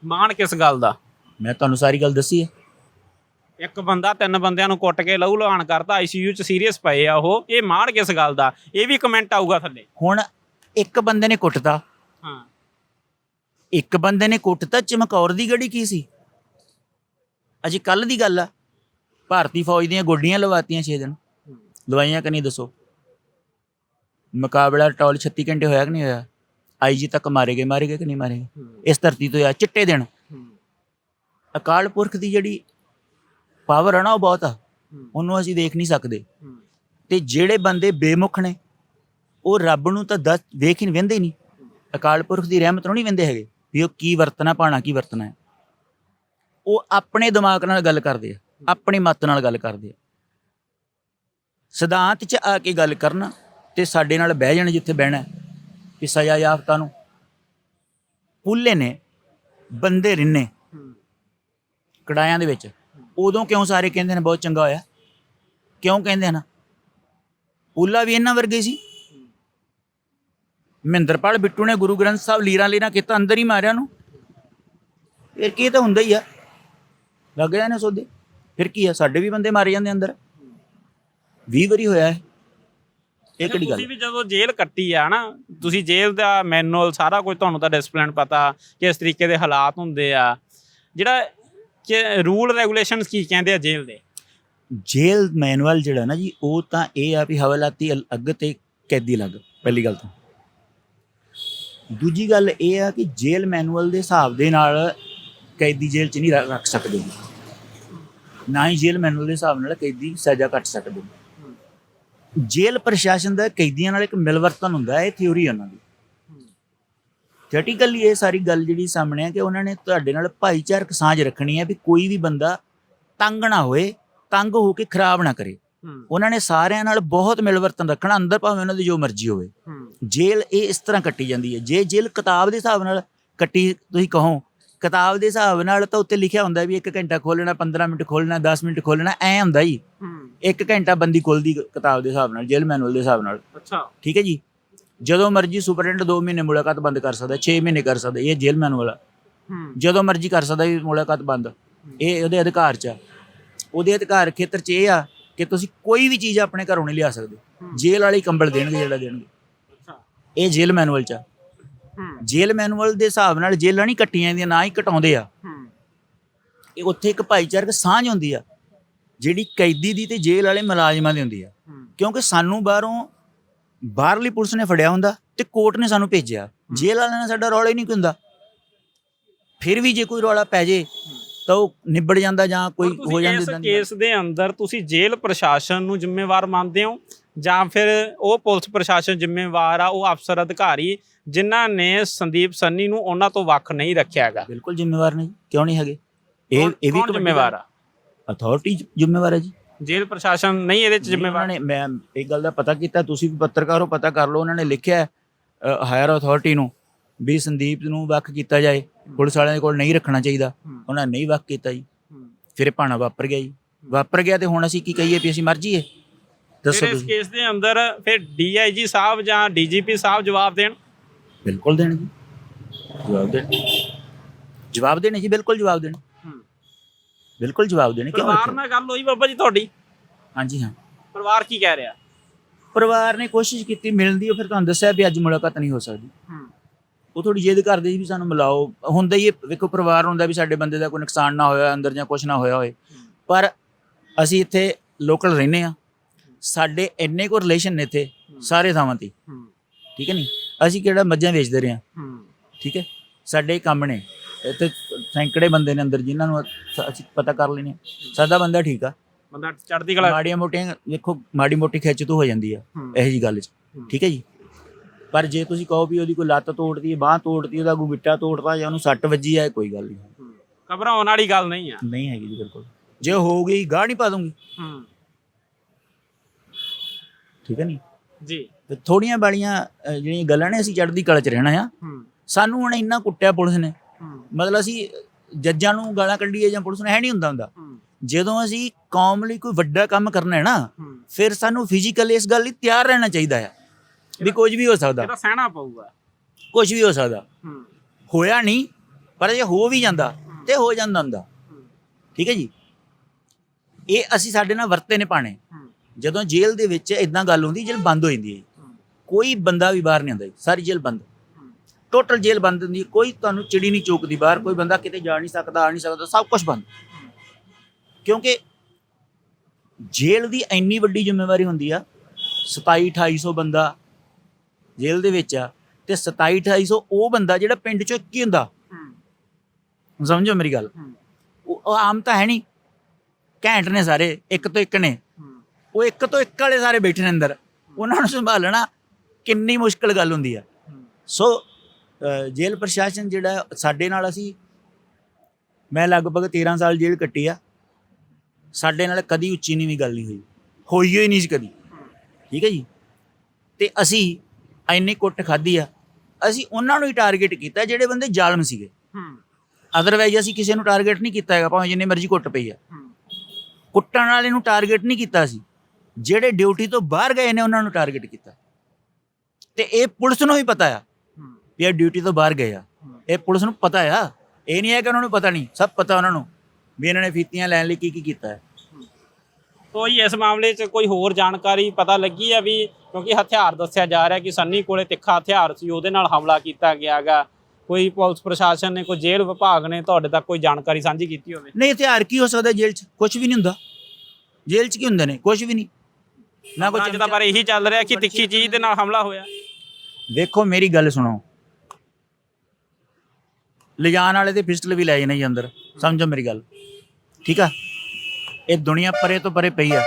ਮਾਣ ਕਿਸ ਗੱਲ ਦਾ? ਮੈਂ ਤੁਹਾਨੂੰ ਸਾਰੀ ਗੱਲ ਦੱਸੀ ਹੈ। ਇੱਕ ਬੰਦਾ ਤਿੰਨ ਬੰਦਿਆਂ ਨੂੰ ਕੁੱਟ ਕੇ ਲਹੂ ਲਹਾਨ ਕਰਤਾ ਆਈਸੀਯੂ ਚ ਸੀਰੀਅਸ ਪਏ ਆ ਉਹ ਇਹ ਮਾਣ ਕਿਸ ਗੱਲ ਦਾ? ਇਹ ਵੀ ਕਮੈਂਟ ਆਊਗਾ ਥੱਲੇ। ਹੁਣ ਇੱਕ ਬੰਦੇ ਨੇ ਕੁੱਟਤਾ। ਹਾਂ। ਇੱਕ ਬੰਦੇ ਨੇ ਕੁੱਟਤਾ ਚਮਕੌਰ ਦੀ ਗੜੀ ਕੀ ਸੀ? ਅਜੇ ਕੱਲ ਦੀ ਗੱਲ ਆ। ਭਾਰਤੀ ਫੌਜ ਦੀਆਂ ਗੋਡੀਆਂ ਲਵਾਤੀਆਂ 6 ਦਿਨ। ਲਵਾਈਆਂ ਕਿ ਨਹੀਂ ਦੱਸੋ? ਮੁਕਾਬਲਾ ਟੌਲ 36 ਘੰਟੇ ਹੋਇਆ ਕਿ ਨਹੀਂ ਹੋਇਆ? ਆਈਜੀ ਤੱਕ ਮਾਰੇ ਗਏ ਮਾਰੇ ਗਏ ਕਿ ਨਹੀਂ ਮਾਰੇ ਗਏ? ਇਸ ਧਰਤੀ ਤੋਂ ਆ ਚਿੱਟੇ ਦਿਨ। ਅਕਾਲ ਪੁਰਖ ਦੀ ਜਿਹੜੀ ਪਾਵਰ ਆ ਨਾ ਉਹ ਬਹੁਤ ਆ। ਉਹਨੂੰ ਅਸੀਂ ਦੇਖ ਨਹੀਂ ਸਕਦੇ। ਤੇ ਜਿਹੜੇ ਬੰਦੇ ਬੇਮੁਖ ਨੇ ਉਹ ਰੱਬ ਨੂੰ ਤਾਂ ਦੱਸ ਵੇਖ ਹੀ ਨਹੀਂ ਵੰਦੇ ਹੀ ਨਹੀਂ। ਅਕਾਲ ਪੁਰਖ ਦੀ ਰਹਿਮਤ ਨੂੰ ਨਹੀਂ ਵੰਦੇ ਹੈਗੇ ਵੀ ਉਹ ਕੀ ਵਰਤਣਾ ਪਾਣਾ ਕੀ ਵਰਤਣਾ ਹੈ। ਉਹ ਆਪਣੇ ਦਿਮਾਗ ਨਾਲ ਗੱਲ ਕਰਦੇ ਆ ਆਪਣੀ ਮੱਤ ਨਾਲ ਗੱਲ ਕਰਦੇ ਆ। ਸਿਧਾਂਤ 'ਚ ਆ ਕੇ ਗੱਲ ਕਰਨ ਤੇ ਸਾਡੇ ਨਾਲ ਬਹਿ ਜਾਣ ਜਿੱਥੇ ਬਹਿਣਾ ਹੈ, ਕਿ ਸਜ਼ਾ ਯਾਫਤਾ ਨੂੰ। ਪੁੱਲੇ ਨੇ ਬੰਦੇ ਰਿੰਨੇ। ਕੜਾਇਆਂ ਦੇ ਵਿੱਚ। ਉਦੋਂ ਕਿਉਂ ਸਾਰੇ ਕਹਿੰਦੇ ਨੇ ਬਹੁਤ ਚੰਗਾ ਹੋਇਆ? ਕਿਉਂ ਕਹਿੰਦੇ ਹਨ ਪੁੱਲਾ ਵੀ ਇਹਨਾਂ ਵਰਗੇ ਸੀ? ਮਹਿੰਦਰਪਾਲ ਬਿੱਟੂ ਨੇ ਗੁਰੂ ਗ੍ਰੰਥ ਸਾਹਿਬ ਲੀਰਾਂ ਲੀਰਾਂ ਕੀਤਾ, ਅੰਦਰ ਹੀ ਮਾਰਿਆ ਨੂੰ ਫਿਰ ਕੀ ਤਾਂ ਹੁੰਦਾ ਹੀ ਆ। ਲੱਗ ਜਾਣੇ ਸੋਦੇ ਫਿਰ ਕੀ ਆ? ਸਾਡੇ ਵੀ ਬੰਦੇ ਮਾਰੇ ਜਾਂਦੇ ਅੰਦਰ। 20 ਵਾਰੀ ਹੋਇਆ ਹੈ ਇਹ ਕਿਹੜੀ ਗੱਲ? ਤੁਸੀਂ ਵੀ ਜਦੋਂ ਜੇਲ੍ਹ ਕੱਟੀ ਆ ਨਾ ਤੁਸੀਂ ਜੇਲ੍ਹ ਦਾ ਮੈਨੂਅਲ ਸਾਰਾ ਕੁਝ ਤੁਹਾਨੂੰ ਤਾਂ ਡਿਸਪਲਿਨ ਪਤਾ ਕਿਸ ਤਰੀਕੇ ਦੇ ਹਾਲਾਤ ਹੁੰਦੇ ਆ। ਜਿਹੜਾ ਕਿ ਰੂਲ ਰੈਗੂਲੇਸ਼ਨਸ ਕੀ ਕਹਿੰਦੇ ਆ ਜੇਲ੍ਹ ਦੇ? ਜੇਲ੍ਹ ਮੈਨੂਅਲ ਜਿਹੜਾ ਨਾ ਜੀ, ਉਹ ਤਾਂ ਇਹ ਆ ਵੀ ਹਵਾਲਾਤੀ ਅਲੱਗ ਤੇ ਕੈਦੀ ਅਲੱਗ ਪਹਿਲੀ ਗੱਲ ਤਾਂ। ਦੂਜੀ ਗੱਲ ਇਹ ਆ ਕਿ ਜੇਲ੍ਹ ਮੈਨੂਅਲ ਦੇ ਹਿਸਾਬ ਦੇ ਨਾਲ ਕੈਦੀ ਜੇਲ੍ਹ 'ਚ ਨਹੀਂ ਰੱਖ ਸਕਦੇ ਨਾ ਹੀ ਜੇਲ੍ਹ ਮੈਨੂਅਲ ਦੇ ਹਿਸਾਬ ਨਾਲ ਕੈਦੀ ਸਜ਼ਾ ਕੱਟ ਸਕਦੇ ਜੇਲ੍ਹ ਪ੍ਰਸ਼ਾਸਨ ਦਾ ਕੈਦੀਆਂ ਨਾਲ ਇੱਕ ਮਿਲਵਰਤਨ ਹੁੰਦਾ ਹੈ ਇਹ ਥਿਉਰੀ ਉਹਨਾਂ ਦੀ। ਥਿਓਰੀਟੀਕਲੀ ਇਹ ਸਾਰੀ ਗੱਲ ਜਿਹੜੀ ਸਾਹਮਣੇ ਆ ਕਿ ਉਹਨਾਂ ਨੇ ਤੁਹਾਡੇ ਨਾਲ ਭਾਈਚਾਰਕ ਸਾਂਝ ਰੱਖਣੀ ਹੈ ਵੀ ਕੋਈ ਵੀ ਬੰਦਾ ਤੰਗ ਨਾ ਹੋਏ ਤੰਗ ਹੋ ਕੇ ਖਰਾਬ ਨਾ ਕਰੇ। ਉਹਨਾਂ ਨੇ ਸਾਰਿਆਂ ਨਾਲ ਬਹੁਤ ਮਿਲਵਰਤਨ ਰੱਖਣਾ ਅੰਦਰ ਭਾਵੇਂ ਉਹਨਾਂ ਦੀ ਜੋ ਮਰਜ਼ੀ ਹੋਵੇ। ਜੇਲ੍ਹ ਇਹ ਇਸ ਤਰ੍ਹਾਂ ਕੱਟੀ ਜਾਂਦੀ ਹੈ। ਜੇ ਜੇਲ੍ਹ ਕਿਤਾਬ ਦੇ ਹਿਸਾਬ ਨਾਲ ਕੱਟੀ ਤੁਸੀਂ ਕਹੋ ਕਿਤਾਬ ਦੇ ਹਿਸਾਬ ਨਾਲ ਤਾਂ ਉੱਤੇ ਲਿਖਿਆ ਹੁੰਦਾ ਵੀ 1 ਘੰਟਾ ਖੋਲਣਾ 15 ਮਿੰਟ ਖੋਲਣਾ 10 ਮਿੰਟ ਖੋਲਣਾ ਐ ਹੁੰਦਾ ਹੀ। 1 ਘੰਟਾ ਬੰਦੀ ਖੁੱਲਦੀ ਕਿਤਾਬ ਦੇ ਹਿਸਾਬ ਨਾਲ ਜੇਲ੍ਹ ਮੈਨੂਅਲ ਦੇ ਹਿਸਾਬ ਨਾਲ। ਅੱਛਾ। ਠੀਕ ਹੈ ਜੀ? ਜਦੋਂ ਮਰਜ਼ੀ ਸੁਪਰਡੈਂਟ 2 ਮਹੀਨੇ ਮੁਲਾਕਾਤ ਬੰਦ ਕਰ ਸਕਦਾ 6 ਮਹੀਨੇ ਕਰ ਸਕਦਾ ਇਹ ਜੇਲ੍ਹ ਮੈਨੂਅਲ ਆ ਜਦੋਂ ਮਰਜ਼ੀ ਕਰ ਸਕਦਾ ਵੀ ਮੁਲਾਕਾਤ ਬੰਦ। ਇਹ ਉਹਦੇ ਅਧਿਕਾਰ 'ਚ ਆ। ਉਹਦੇ ਅਧਿਕਾਰ ਖੇਤਰ 'ਚ ਇਹ ਆ ਕਿ ਤੁਸੀਂ ਕੋਈ ਵੀ ਚੀਜ਼ ਆਪਣੇ ਘਰੋਂ ਨਹੀਂ ਲਿਆ ਸਕਦੇ। ਜੇਲ੍ਹ ਵਾਲੇ ਕੰਬਲ ਦੇਣਗੇ ਜਿਹੜਾ ਦੇਣਗੇ। ਇਹ ਜੇਲ੍ਹ ਮੈਨੂਅਲ 'ਚ ਆ। ਜੇਲ੍ਹ ਮੈਨੂਅਲ ਦੇ ਹਿਸਾਬ ਨਾਲ ਜੇਲ੍ਹਾਂ ਨਹੀਂ ਕੱਟੀਆਂ ਜਾਂਦੀਆਂ ਨਾ ਹੀ ਕਟਾਉਂਦੇ ਆ। ਇਹ ਉੱਥੇ ਇੱਕ ਭਾਈਚਾਰਕ ਸਾਂਝ ਹੁੰਦੀ ਆ ਜਿਹੜੀ ਕੈਦੀ ਦੀ ਤੇ ਜੇਲ੍ਹ ਵਾਲੇ ਮੁਲਾਜ਼ਮਾਂ ਦੀ ਹੁੰਦੀ ਆ। ਕਿਉਂਕਿ ਸਾਨੂੰ ਬਾਹਰੋਂ ਬਾਹਰਲੀ ਪੁਲਿਸ ਨੇ ਫੜਿਆ ਹੁੰਦਾ ਤੇ ਕੋਰਟ ਨੇ ਸਾਨੂੰ ਭੇਜਿਆ। ਜੇਲ੍ਹ ਵਾਲਿਆਂ ਨਾਲ ਸਾਡਾ ਰੌਲਾ ਹੀ ਨਹੀਂ ਹੁੰਦਾ। ਫਿਰ ਵੀ ਜੇ ਕੋਈ ਰੌਲਾ ਪੈ ਜੇ ਤਾਂ ਉਹ ਨਿਬੜ ਜਾਂਦਾ ਜਾਂ ਕੋਈ ਹੋ ਜਾਂਦੀ ਗੱਲ। ਕੇਸ ਦੇ ਅੰਦਰ ਤੁਸੀਂ ਜੇਲ੍ਹ ਪ੍ਰਸ਼ਾਸਨ ਨੂੰ ਜ਼ਿੰਮੇਵਾਰ ਮੰਨਦੇ ਹੋ? ਜਾਂ ਫਿਰ ਉਹ ਪੁਲਿਸ ਪ੍ਰਸ਼ਾਸਨ ਜ਼ਿੰਮੇਵਾਰ ਆ ਉਹ ਅਫਸਰ ਅਧਿਕਾਰੀ ਜਿਨ੍ਹਾਂ ਨੇ ਸੰਦੀਪ ਸੰਨੀ ਨੂੰ ਉਹਨਾਂ ਤੋਂ ਵੱਖ ਨਹੀਂ ਰੱਖਿਆ ਹੈਗਾ? ਬਿਲਕੁਲ ਜ਼ਿੰਮੇਵਾਰ ਨਹੀਂ ਕਿਉਂ ਨਹੀਂ ਹੈਗੇ? ਇਹ ਇਹ ਵੀ ਜ਼ਿੰਮੇਵਾਰ ਆ? ਅਥਾਰਟੀ ਜ਼ਿੰਮੇਵਾਰ ਹੈ ਜੀ। ਜੇਲ੍ਹ ਪ੍ਰਸ਼ਾਸਨ ਨਹੀਂ ਇਹਦੇ ਚ ਜ਼ਿੰਮੇਵਾਰ। ਉਹਨਾਂ ਨੇ ਮੈਂ ਇਹ ਗੱਲ ਦਾ ਪਤਾ ਕੀਤਾ ਤੁਸੀਂ ਵੀ ਪੱਤਰਕਾਰ ਹੋ ਪਤਾ ਕਰ ਲਓ ਉਹਨਾਂ ਨੇ ਲਿਖਿਆ ਹਾਇਰ ਅਥਾਰਟੀ ਨੂੰ ਵੀ ਸੰਦੀਪ ਨੂੰ ਵੱਖ ਕੀਤਾ ਜਾਏ ਪੁਲਿਸ ਵਾਲਿਆਂ ਦੇ ਕੋਲ ਨਹੀਂ ਰੱਖਣਾ ਚਾਹੀਦਾ। ਉਹਨਾਂ ਨੇ ਨਹੀਂ ਵੱਖ ਕੀਤਾ ਜੀ। ਫਿਰ ਭਾਣਾ ਵਾਪਰ ਗਿਆ ਜੀ। ਵਾਪਰ ਗਿਆ ਤੇ ਹੁਣ ਅਸੀਂ ਕੀ ਕਹੀਏ ਵੀ ਅਸੀਂ ਮਰ ਜਾਈਏ? ਦੱਸੋ ਇਸ ਕੇਸ ਦੇ ਅੰਦਰ ਫਿਰ ਡੀਆਈਜੀ ਸਾਹਿਬ ਜਾਂ ਡੀਜੀਪੀ ਸਾਹਿਬ ਜਵਾਬ ਦੇਣ? ਬਿਲਕੁਲ ਦੇਣ ਜੀ ਜਵਾਬ ਦੇਣ। ਜਵਾਬ ਦੇਣੇ ਜੀ ਬਿਲਕੁਲ ਜਵਾਬ ਦੇਣ। ਬਿਲਕੁਲ ਜਵਾਬ ਦੇਣੇ ਕਿਉਂ ਪਰਿਵਾਰ? ਨਾਲ ਗੱਲ ਹੋਈ ਬਾਬਾ ਜੀ ਤੁਹਾਡੀ? ਹਾਂਜੀ ਹਾਂ। ਪਰਿਵਾਰ ਕੀ ਕਹਿ ਰਿਹਾ? ਪਰਿਵਾਰ ਨੇ ਕੋਸ਼ਿਸ਼ ਕੀਤੀ ਮਿਲਣ ਦੀ ਉਹ ਫਿਰ ਤੁਹਾਨੂੰ ਦੱਸਿਆ ਵੀ ਅੱਜ ਮੁਲਾਕਾਤ ਨਹੀਂ ਹੋ ਸਕਦੀ। ਉਹ ਥੋੜੀ ਜਿੱਦ ਕਰਦੇ ਸੀ ਵੀ ਸਾਨੂੰ ਮਿਲਾਓ। ਹੁੰਦਾ ਹੀ ਇਹ ਵੇਖੋ ਪਰਿਵਾਰ ਹੁੰਦਾ ਵੀ ਸਾਡੇ ਬੰਦੇ ਦਾ ਕੋਈ ਨੁਕਸਾਨ ਨਾ ਹੋਇਆ ਅੰਦਰ ਜਾਂ ਕੁਝ ਨਾ ਹੋਇਆ ਹੋਏ। ਪਰ ਅਸੀਂ ਇੱਥੇ ਲੋਕਲ ਰਹਿੰਦੇ ਆ ਸਾਡੇ ਇੰਨੇ ਕੋ ਰਿਲੇਸ਼ਨ ਨੇ ਇੱਥੇ ਸਾਰੇ ਥਾਵਾਂ ਤੇ। ਠੀਕ ਹੈ ਨਹੀਂ ਅਸੀਂ ਕਿਹੜਾ ਮੱਝਾਂ ਵੇਚਦੇ ਰਹੇ ਹਾਂ। ਠੀਕ ਹੈ? ਸਾਡੇ ਕੰਮ ਨੇ। ਇੱਥੇ ਸੈਂਕੜੇ ਬੰਦੇ ਨੇ ਅੰਦਰ ਜਿਨ੍ਹਾਂ ਨੂੰ ਅਸੀਂ ਪਤਾ ਕਰ ਲੈਨੇ ਆ ਸਾਦਾ ਬੰਦਾ ਠੀਕ ਆ। ਬੰਦਾ ਚੜ੍ਹਦੀ ਕਲਾ ਮਾੜੀਆਂ ਮੋਟੀਆਂ ਵੇਖੋ ਮਾੜੀ ਮੋਟੀ ਖਿੱਚ ਤੋਂ ਹੋ ਜਾਂਦੀ ਆ ਇਹੋ ਜੀ ਗੱਲ 'ਚ। ਠੀਕ ਹੈ ਜੀ? ਪਰ ਜੇ ਤੁਸੀਂ ਕਹੋ ਵੀ ਉਹਦੀ ਕੋਈ ਲੱਤ ਤੋੜਦੀ ਹੈ ਬਾਹ ਤੋੜਦੀ ਉਹਦਾ ਕੋਈ ਗਿੱਟਾ ਤੋੜਦਾ ਜਾਂ ਉਹਨੂੰ ਸੱਟ ਵੱਜੀ ਹੈ ਕੋਈ ਗੱਲ ਨਹੀਂ। ਘਬਰਾਉਣ ਵਾਲੀ ਗੱਲ ਨਹੀਂ ਆ। ਨਹੀਂ ਹੈਗੀ ਜੀ ਬਿਲਕੁਲ। ਜੇ ਹੋ ਗਈ ਗਾਹ ਨਹੀਂ ਪਾ ਦੂੰਗੀ ਠੀਕ ਹੈ ਨਹੀਂ ਜੀ। ਤੇ ਥੋੜੀਆਂ ਬਾਲੀਆਂ ਜਿਹੜੀਆਂ ਗੱਲਾਂ ਨੇ ਅਸੀਂ ਚੜ੍ਹਦੀ ਕਲਾ 'ਚ ਰਹਿਣਾ ਆ। ਸਾਨੂੰ ਹੁਣ ਇੰਨਾ ਕੁੱਟਿਆ ਪੁਲਿਸ ਨੇ। ਮਤਲਬ ਅਸੀਂ ਜੱਜਾਂ ਨੂੰ ਗਾਲਾਂ ਕੱਢੀਏ ਜਾਂ ਪੁਲਿਸ ਨੂੰ ਹੈ ਨਹੀਂ ਹੁੰਦਾ ਹੁੰਦਾ। ਜਦੋਂ ਅਸੀਂ ਕੌਮ ਲਈ ਕੋਈ ਵੱਡਾ ਕੰਮ ਕਰਨਾ ਹੈ ਨਾ ਫਿਰ ਸਾਨੂੰ ਫਿਜ਼ੀਕਲ ਇਸ ਗੱਲ ਲਈ ਤਿਆਰ ਰਹਿਣਾ ਚਾਹੀਦਾ ਆ ਵੀ ਕੁਝ ਵੀ ਹੋ ਸਕਦਾ। ਇਹ ਤਾਂ ਸਹਿਣਾ ਪਊਗਾ। ਕੁਝ ਵੀ ਹੋ ਸਕਦਾ। ਹੋਇਆ ਨਹੀਂ ਪਰ ਜੇ ਹੋ ਵੀ ਜਾਂਦਾ ਤੇ ਹੋ ਜਾਂਦਾ ਹੁੰਦਾ। ਠੀਕ ਹੈ ਜੀ? ਇਹ ਅਸੀਂ ਸਾਡੇ ਨਾਲ ਵਰਤੇ ਨੇ ਪਾਣੇ ਜਦੋਂ ਜੇਲ੍ਹ ਦੇ ਵਿੱਚ ਇਦਾਂ ਗੱਲ ਹੁੰਦੀ ਜੇਲ੍ਹ ਬੰਦ ਹੋ ਜਾਂਦੀ ਹੈ। ਕੋਈ ਬੰਦਾ ਵੀ ਬਾਹਰ ਨਹੀਂ ਆਉਂਦਾ ਸਾਰੀ ਜੇਲ੍ਹ ਬੰਦ। ਟੋਟਲ ਜੇਲ੍ਹ ਬੰਦ ਹੁੰਦੀ ਕੋਈ ਤੁਹਾਨੂੰ ਚਿੜੀ ਨਹੀਂ ਚੋਕਦੀ ਬਾਹਰ, ਕੋਈ ਬੰਦਾ ਕਿਤੇ ਜਾ ਨਹੀਂ ਸਕਦਾ, ਆ ਨਹੀਂ ਸਕਦਾ, ਸਭ ਕੁਝ ਬੰਦ। ਕਿਉਂਕਿ ਜੇਲ੍ਹ ਦੀ ਇੰਨੀ ਵੱਡੀ ਜ਼ਿੰਮੇਵਾਰੀ ਹੁੰਦੀ ਆ 27 2800 ਬੰਦਾ ਜੇਲ੍ਹ ਦੇ ਵਿੱਚ ਆ, ਤੇ 27 2800 ਉਹ ਬੰਦਾ ਜਿਹੜਾ ਪਿੰਡ ਚੋਂ ਇੱਕ ਹੀ ਹੁੰਦਾ। ਸਮਝੋ ਮੇਰੀ ਗੱਲ। ਉਹ ਆਮ ਤਾਂ ਹੈ ਨਹੀਂ। ਘੈਂਟ ਨੇ ਸਾਰੇ, ਇੱਕ ਤੋਂ ਇੱਕ ਨੇ। ਉਹ ਇੱਕ ਤੋਂ ਇੱਕ ਵਾਲੇ ਸਾਰੇ ਬੈਠੇ ਨੇ ਅੰਦਰ। ਉਹਨਾਂ ਨੂੰ ਸੰਭਾਲਣਾ ਕਿੰਨੀ ਮੁਸ਼ਕਲ ਗੱਲ ਹੁੰਦੀ ਆ। ਸੋ ਜੇਲ੍ਹ ਪ੍ਰਸ਼ਾਸਨ ਜਿਹੜਾ ਸਾਡੇ ਨਾਲ ਅਸੀਂ ਮੈਂ ਲਗਭਗ 13 ਸਾਲ ਜੇਲ੍ਹ ਕੱਟੀ ਆ। ਸਾਡੇ ਨਾਲ ਕਦੀ ਉੱਚੀ ਨੀਵੀਂ ਗੱਲ ਨਹੀਂ ਹੋਈ। ਹੋਈ ਹੋਈ ਨਹੀਂ ਕਦੀ। ਠੀਕ ਹੈ ਜੀ? ਤੇ ਅਸੀਂ ਇੰਨੀ ਕੁੱਟ ਖਾਧੀ ਆ। ਅਸੀਂ ਉਹਨਾਂ ਨੂੰ ਹੀ ਟਾਰਗੇਟ ਕੀਤਾ ਜਿਹੜੇ ਬੰਦੇ ਜ਼ਾਲਮ ਸੀਗੇ। ਅਦਰਵਾਈਜ਼ ਅਸੀਂ ਕਿਸੇ ਨੂੰ ਟਾਰਗੇਟ ਨਹੀਂ ਕੀਤਾ ਹੈਗਾ ਭਾਵੇਂ ਜਿੰਨੇ ਮਰਜ਼ੀ ਕੁੱਟ ਪਈ ਆ। ਕੁੱਟਣ ਵਾਲੇ ਨੂੰ ਟਾਰਗੇਟ ਨਹੀਂ ਕੀਤਾ ਸੀ ਜਿਹੜੇ ਡਿਊਟੀ ਤੋਂ ਬਾਹਰ ਗਏ ਨੇ ਉਹਨਾਂ ਨੂੰ ਟਾਰਗੇਟ ਕੀਤਾ। ਤੇ ਇਹ ਪੁਲਿਸ ਨੂੰ ਵੀ ਪਤਾ ਆ ਵੀ ਇਹ ਡਿਊਟੀ ਤੋਂ ਬਾਹਰ ਗਏ ਆ। ਇਹ ਪੁਲਿਸ ਨੂੰ ਪਤਾ ਆ। ਇਹ ਨਹੀਂ ਹੈ ਕਿ ਉਹਨਾਂ ਨੂੰ ਪਤਾ ਨਹੀਂ। ਸਭ ਪਤਾ ਉਹਨਾਂ ਨੂੰ ਵੀ ਇਹਨਾਂ ਨੇ ਫੀਤੀਆਂ ਲੈਣ ਲਈ ਕੀ ਕੀ ਕੀਤਾ ਹੈ। ਕੋਈ ਇਸ ਮਾਮਲੇ 'ਚ ਕੋਈ ਹੋਰ ਜਾਣਕਾਰੀ ਪਤਾ ਲੱਗੀ ਆ ਵੀ ਕਿਉਂਕਿ ਹਥਿਆਰ ਦੱਸਿਆ ਜਾ ਰਿਹਾ ਕਿ ਸੰਨੀ ਕੋਲੇ ਤਿੱਖਾ ਹਥਿਆਰ ਸੀ ਉਹਦੇ ਨਾਲ ਹਮਲਾ ਕੀਤਾ ਗਿਆਗਾ ਕੋਈ ਪੁਲਿਸ ਪ੍ਰਸ਼ਾਸਨ ਨੇ ਕੋਈ ਜੇਲ੍ਹ ਵਿਭਾਗ ਨੇ ਤੁਹਾਡੇ ਤੱਕ ਕੋਈ ਜਾਣਕਾਰੀ ਸਾਂਝੀ ਕੀਤੀ ਹੋਵੇ? ਨਹੀਂ ਹਥਿਆਰ ਕੀ ਹੋ ਸਕਦਾ ਜੇਲ੍ਹ 'ਚ? ਕੁਝ ਵੀ ਨਹੀਂ ਹੁੰਦਾ। ਜੇਲ੍ਹ 'ਚ ਕੀ ਹੁੰਦੇ ਨੇ? ਕੁਝ ਵੀ ਨਹੀਂ। ਨਾ ਕੋਈ ਅੱਜ ਤਾਂ ਪਰ ਇਹੀ ਚੱਲ ਰਿਹਾ ਕਿ ਤਿੱਖੀ ਚੀਜ਼ ਦੇ ਨਾਲ ਹਮਲਾ ਹੋਇਆ। ਵੇਖੋ ਮੇਰੀ ਗੱਲ ਸੁਣੋ। ਲਿਜਾਣ ਵਾਲੇ ਦੇ ਪਿਸਟਲ ਵੀ ਲੈ ਜਾਣੇ ਜੀ ਅੰਦਰ ਸਮਝੋ ਮੇਰੀ ਗੱਲ। ਠੀਕ ਆ? ਇਹ ਦੁਨੀਆ ਪਰੇ ਤੋਂ ਪਰੇ ਪਈ ਆ।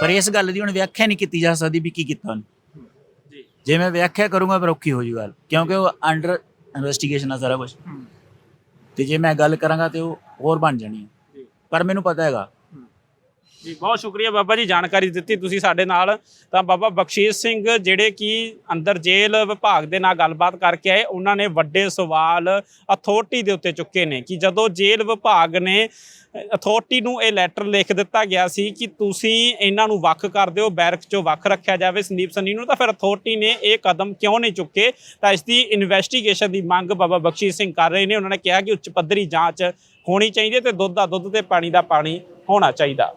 ਪਰ ਇਸ ਗੱਲ ਦੀ ਹੁਣ ਵਿਆਖਿਆ ਨਹੀਂ ਕੀਤੀ ਜਾ ਸਕਦੀ ਵੀ ਕੀ ਕੀਤਾ ਉਹਨੇ। ਜੀ। ਜੇ ਮੈਂ ਵਿਆਖਿਆ ਕਰੂੰਗਾ ਪਰ ਔਖੀ ਹੋ ਜੂ ਗੱਲ ਕਿਉਂਕਿ ਉਹ ਅੰਡਰ ਇਨਵੈਸਟੀਗੇਸ਼ਨ ਆ ਸਾਰਾ ਕੁਝ ਤੇ ਜੇ ਮੈਂ ਗੱਲ ਕਰਾਂਗਾ ਤੇ ਉਹ ਹੋਰ ਬਣ ਜਾਣੀ ਹੈ ਪਰ ਮੈਨੂੰ ਪਤਾ ਹੈਗਾ ਜੀ, ਬਹੁਤ ਸ਼ੁਕਰੀਆ ਬਾਬਾ ਜੀ, ਜਾਣਕਾਰੀ ਦਿੱਤੀ ਤੁਸੀਂ ਸਾਡੇ ਨਾਲ। ਤਾਂ ਬਾਬਾ ਬਖਸ਼ੀਸ਼ ਸਿੰਘ ਜਿਹੜੇ ਕਿ ਅੰਦਰ ਜੇਲ੍ਹ ਵਿਭਾਗ ਦੇ ਨਾਲ ਗੱਲਬਾਤ ਕਰਕੇ ਆਏ, ਉਹਨਾਂ ਨੇ ਵੱਡੇ ਸਵਾਲ ਅਥਾਰਟੀ ਦੇ ਉੱਤੇ ਚੁੱਕੇ ਨੇ ਕਿ ਜਦੋਂ ਜੇਲ੍ਹ ਵਿਭਾਗ ਨੇ ਅਥਾਰਟੀ ਨੂੰ ਇਹ ਲੈਟਰ ਲਿਖ ਦਿੱਤਾ ਗਿਆ ਸੀ ਕਿ ਤੁਸੀਂ ਇਹਨਾਂ ਨੂੰ ਵੱਖ ਕਰ ਦਿਓ ਬੈਰਕ ਚੋਂ ਵੱਖ ਰੱਖਿਆ ਜਾਵੇ, ਸੰਦੀਪ ਸੰਨੀ ਨੂੰ, ਤਾਂ ਫਿਰ ਅਥਾਰਟੀ ਨੇ ਇਹ ਕਦਮ ਕਿਉਂ ਨਹੀਂ ਚੁੱਕੇ? ਤਾਂ ਇਸ ਦੀ ਇਨਵੈਸਟੀਗੇਸ਼ਨ ਦੀ ਮੰਗ ਬਾਬਾ ਬਖਸ਼ੀਸ਼ ਸਿੰਘ ਕਰ ਰਹੇ ਨੇ। ਉਹਨਾਂ ਨੇ ਕਿਹਾ ਕਿ ਉੱਚ ਪੱਧਰੀ ਜਾਂਚ ਹੋਣੀ ਚਾਹੀਦੀ ਹੈ ਤੇ ਦੁੱਧ ਦਾ ਦੁੱਧ ਤੇ ਪਾਣੀ ਦਾ ਪਾਣੀ ਹੋਣਾ ਚਾਹੀਦਾ।